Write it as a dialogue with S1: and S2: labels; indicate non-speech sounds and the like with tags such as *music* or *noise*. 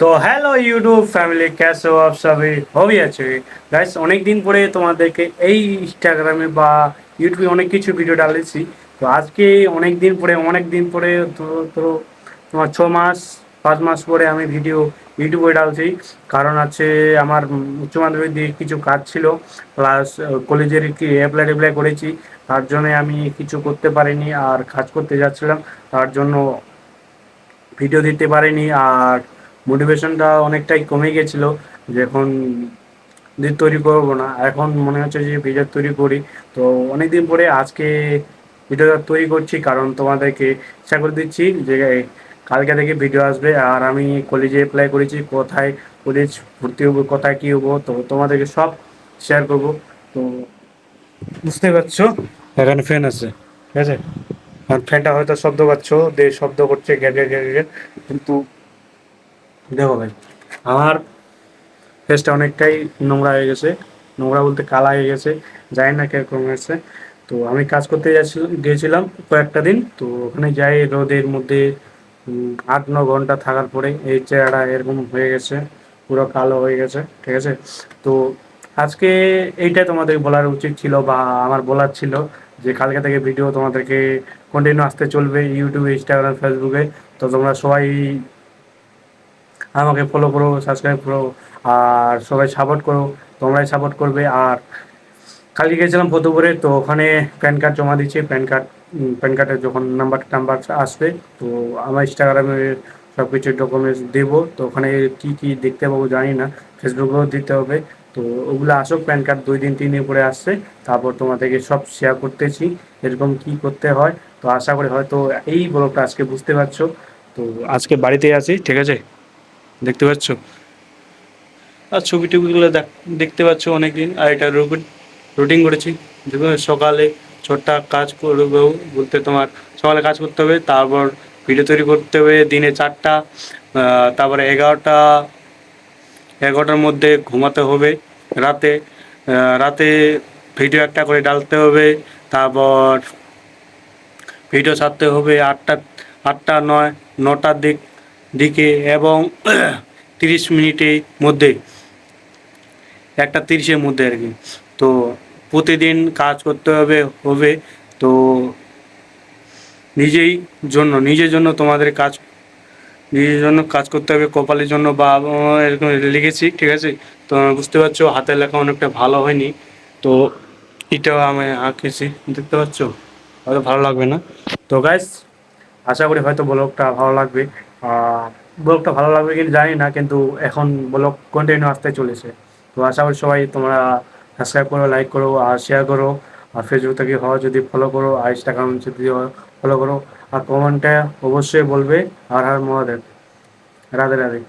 S1: তো hello YouTube family cash up সবই হবি আছে গাইস অনেক দিন পরে তোমাদেরকে এই ইনস্টাগ্রামে বা ইউটিউবে অনেক কিছু ভিডিও ডালেছি। তো আজকে অনেক দিন পরে, অনেক দিন পরে তো তোমার ছ মাস, পাঁচ মাস পরে আমি ভিডিও ইউটিউবে ডালছি। কারণ আছে আমার উচ্চ মাধ্যমিক দিয়ে কিছু কাজ ছিল প্লাস কলেজের কি অ্যাপ্লাই ট্যাপ্লাই করেছি। তার জন্য আমি কিছু করতে পারিনি আর কাজ করতে যাচ্ছিলাম। তার জন্য ভিডিও দিতে পারিনি আর মোটিভেশনটা অনেকটাই কমে গেছিল যে এখন যে তৈরি করব না। এখন মনে হচ্ছে যে ভিডিও তৈরি করি। তো অনেক দিন পরে আজকে ভিডিওটা তৈরি করছি কারণ তোমাদেরকে ইচ্ছা করে দিচ্ছি যে কালকে থেকে ভিডিও আসবে। আর আমি কলেজে অ্যাপ্লাই করেছি কোথায় কলেজ ভর্তি হব কোথায় কী হব তো তোমাদেরকে সব শেয়ার করব। তো বুঝতে পারছ? এখানে ফ্যান আছে। ঠিক আছে? আর ফ্যানটা হয়তো শব্দ পাচ্ছ দিয়ে শব্দ করছে গ্যাট গ্যাট গ্যাট কিন্তু দেখো ভাই, আমার ফেসটা অনেকটাই নোংরা হয়ে গেছে। নোংরা বলতে কালা হয়ে গেছে, যাই না কীরকম হয়েছে তো আমি কাজ করতে গিয়েছিলাম কয়েকটা দিন। তো ওখানে যাই, রোদের মধ্যে আট, ন ঘণ্টা থাকার পরে এই চেহারা এরকম হয়ে গেছে, পুরো কালো হয়ে গেছে, ঠিক আছে? তো আজকে এইটা তোমাদের বলার উচিত ছিল বা আমার বলার ছিল যে কালকে থেকে ভিডিও তোমাদেরকে কন্টিনিউ আসতে চলবে ইউটিউবে ইনস্টাগ্রাম ফেসবুকে তো তোমরা সবাই আমাকে ফলো করো সাবস্ক্রাইব করো, আর সবাই সাপোর্ট করো, তোমরাই সাপোর্ট করবে। আর কালকে গেছিলাম ফতুপুরে, তো ওখানে প্যান কার্ড জমা দিচ্ছি। প্যান কার্ড প্যান কার্ডের যখন নাম্বার টাম্বার আসবে, তো আমার ইনস্টাগ্রামে সব কিছু ডকুমেন্টস দেবো। তো ওখানে কি কি দেখতে পাবো জানি না। ফেসবুকেও দিতে হবে। তো ওগুলো আসুক প্যান কার্ড দুই দিন, তিন দিন পরে আসছে। তারপর তোমাদেরকে সব শেয়ার করতেছি, এরকম কি করতে হয়। তো আশা করি হয়তো এই ব্লগটা আজকে বুঝতে পারছ। তো আজকে বাড়িতে আছি, ঠিক আছে? দেখতে পাচ্ছ? আর ছবি টবিগুলো দেখ- দেখতে পাচ্ছ অনেকদিন। আর এটা রুটিন রুটিন করেছি। দেখো, সকালে ছোট্টা কাজ করব বলতে তোমার সকালে কাজ করতে হবে, তারপর ভিডিও তৈরি করতে হবে দিনে চারটা তারপরে এগারোটা, এগারোটার মধ্যে ঘুমাতে হবে রাতে। রাতে ভিডিও একটা করে ডালতে হবে, তারপর ভিডিও ছাড়তে হবে আটটা আটটা, নয়, নটার দিক। দিকে এবং *clears throat* তিরিশ মিনিটের মধ্যে, একটা তিরিশের মধ্যে আর কি। তো প্রতিদিন কাজ করতে হবে হবে, তো নিজেই জন্য, নিজের জন্য তোমাদের কাজ, নিজের জন্য কাজ করতে হবে, কপালের জন্য বা এরকম লিখেছি, ঠিক আছে? তো বুঝতে পারছ, হাতের লেখা অনেকটা ভালো হয়নি, তো এটাও আমি আঁকেছি, দেখতে পাচ্ছ? হয়তো ভালো লাগবে না। তো গাইস আশা করি হয়তো ব্লগটা ভালো লাগবে। ব্লগটা ভালো লাগবে কি জানি না, কিন্তু এখন ব্লগ কন্টিনিউ আসতে চলেছে। তো আশা করি সবাই তোমরা সাবস্ক্রাইব করো লাইক করো, আর শেয়ার করো, আর ফেসবুক থেকে হওয়া যদি ফলো করো, আর ইনস্টাগ্রাম যদি ফলো করো, আর কমেন্টে অবশ্যই বলবে আর হার মহাদেব। রাধে রাধে।